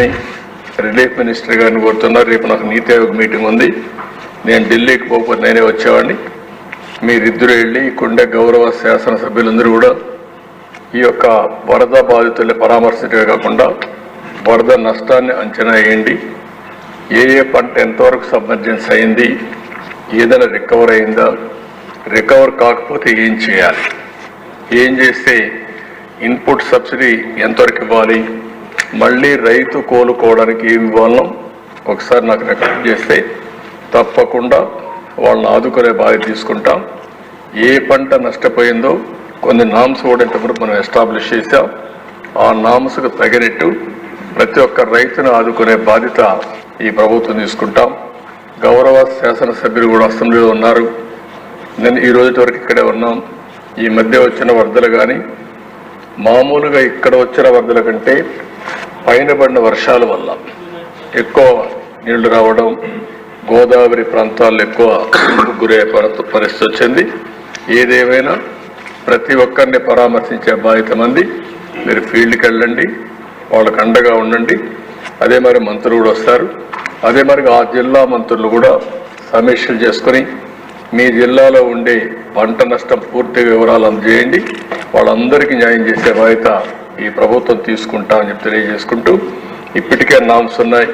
Relief minister గారిని కోరుతున్నారు రేపు నాకు నీతి ఆయోగ్ మీటింగ్ ఉంది. నేను ఢిల్లీకి పోకపోతే నేనే వచ్చేవాడిని. మీరిద్దరు వెళ్ళి ఇక్కడుండే గౌరవ శాసనసభ్యులందరూ కూడా ఈ యొక్క వరద బాధితుల్ని పరామర్శించడమే కాకుండా వరద నష్టాన్ని అంచనా వేయండి. ఏ ఏ పంట ఎంతవరకు సబ్మర్జెన్స్ అయింది ఏదైనా రికవర్ అయిందా రికవర్ కాకపోతే ఏం చేయాలి? ఏం చేస్తే ఇన్పుట్ సబ్సిడీ ఎంతవరకు ఇవ్వాలి? మళ్ళీ రైతు కోలుకోవడానికి ఇవ్వాలను ఒకసారి నాకు రికార్డ్ చేస్తే తప్పకుండా వాళ్ళని ఆదుకునే బాధ్యత తీసుకుంటాం. ఏ పంట నష్టపోయిందో కొన్ని నామ్స్ కూడా ఇంతవరకు మనం ఎస్టాబ్లిష్ చేసాం ఆ నామ్స్కు తగినట్టు ప్రతి ఒక్క రైతును ఆదుకునే బాధ్యత ఈ ప్రభుత్వం తీసుకుంటాం. గౌరవ శాసనసభ్యులు కూడా అసెంబ్లీలో ఉన్నారు. నేను ఈ రోజు వరకు ఇక్కడే ఉన్నాం. ఈ మధ్య వచ్చిన వరదలు కానీ మామూలుగా ఇక్కడ వచ్చిన వరదల కంటే పైన పడిన వర్షాల వల్ల ఎక్కువ నీళ్ళు రావడం గోదావరి ప్రాంతాల్లో ఎక్కువ గురయ్యే పరిస్థితి వచ్చింది. ఏదేమైనా ప్రతి ఒక్కరిని పరామర్శించే బాధ్యత మంది. మీరు ఫీల్డ్కి వెళ్ళండి వాళ్ళకు అండగా ఉండండి. అదే మరి మంత్రులు కూడా వస్తారు. అదే మరి ఆ జిల్లా మంత్రులు కూడా సమీక్షలు చేసుకొని మీ జిల్లాలో ఉండే పంట నష్టం పూర్తి వివరాలు అందజేయండి. వాళ్ళందరికీ న్యాయం చేసే బాధ్యత ఈ ప్రభుత్వం తీసుకుంటామని చెప్పి తెలియజేసుకుంటూ ఇప్పటికే నామ్స్ ఉన్నాయి.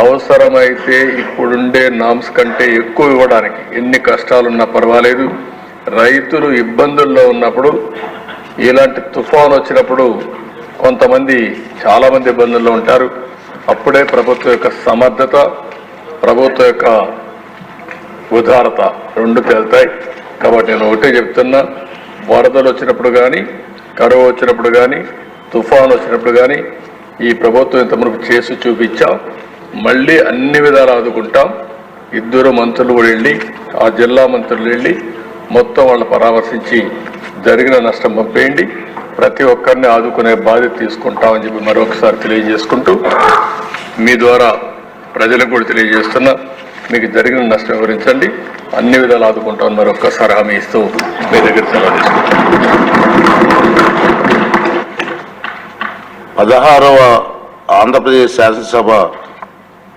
అవసరమైతే ఇప్పుడుండే నామ్స్ కంటే ఎక్కువ ఇవ్వడానికి ఎన్ని కష్టాలున్నా పర్వాలేదు. రైతులు ఇబ్బందుల్లో ఉన్నప్పుడు ఇలాంటి తుఫాన్ వచ్చినప్పుడు కొంతమంది చాలామంది ఇబ్బందుల్లో ఉంటారు. అప్పుడే ప్రభుత్వం యొక్క సమర్థత ప్రభుత్వం యొక్క ఉదారత రెండు తేలుతాయి. కాబట్టి నేను ఒకటే చెప్తున్నా వరదలు వచ్చినప్పుడు కానీ కరువు వచ్చినప్పుడు కానీ తుఫాను వచ్చినప్పుడు కానీ ఈ ప్రభుత్వం ఇంత మనకు చేసి చూపించాం. మళ్ళీ అన్ని విధాలు ఆదుకుంటాం. ఇద్దరు మంత్రులు కూడా వెళ్ళి ఆ జిల్లా మంత్రులు వెళ్ళి మొత్తం వాళ్ళు పరామర్శించి జరిగిన నష్టం పంపేయండి. ప్రతి ఒక్కరిని ఆదుకునే బాధ్యత తీసుకుంటామని చెప్పి మరొకసారి తెలియజేసుకుంటూ మీ ద్వారా ప్రజలకు కూడా తెలియజేస్తున్నా మీకు జరిగిన నష్టం వివరించండి. అన్ని విధాలు ఆదుకుంటామని మరొకసారి హామీ ఇస్తూ మీ దగ్గర సెలవు పదహారవ ఆంధ్రప్రదేశ్ శాసనసభ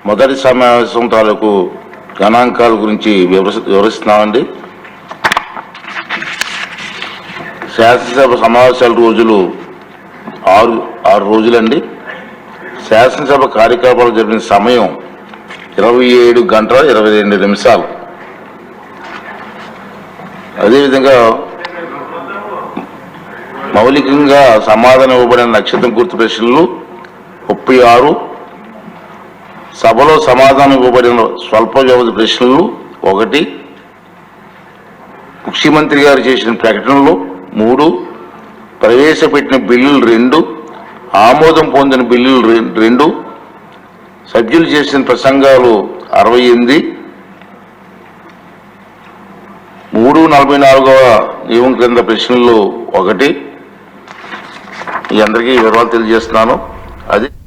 మొదటి సమావేశం తాలూకు గణాంకాల గురించి వివరి వివరిస్తున్నామండి. శాసనసభ సమావేశాల రోజులు ఆరు ఆరు రోజులండి. శాసనసభ కార్యకలాపాలు జరిపిన సమయం ఇరవై ఏడు గంటల ఇరవై రెండు నిమిషాలు. అదేవిధంగా మౌలికంగా సమాధానం ఇవ్వబడిన నక్షత్రం గుర్తు ప్రశ్నలు ముప్పై ఆరు. సభలో సమాధానం ఇవ్వబడిన స్వల్ప వ్యవధి ప్రశ్నలు ఒకటి. ముఖ్యమంత్రి గారు చేసిన ప్రకటనలు మూడు. ప్రవేశపెట్టిన బిల్లులు రెండు. ఆమోదం పొందిన బిల్లులు రెండు. సభ్యులు చేసిన ప్రసంగాలు అరవై ఎనిమిది. మూడు నలభై నాలుగవ నియమం క్రింద ప్రశ్నలు ఒకటి. మీ అందరికీ వివరాలు తెలియజేస్తున్నాను. అది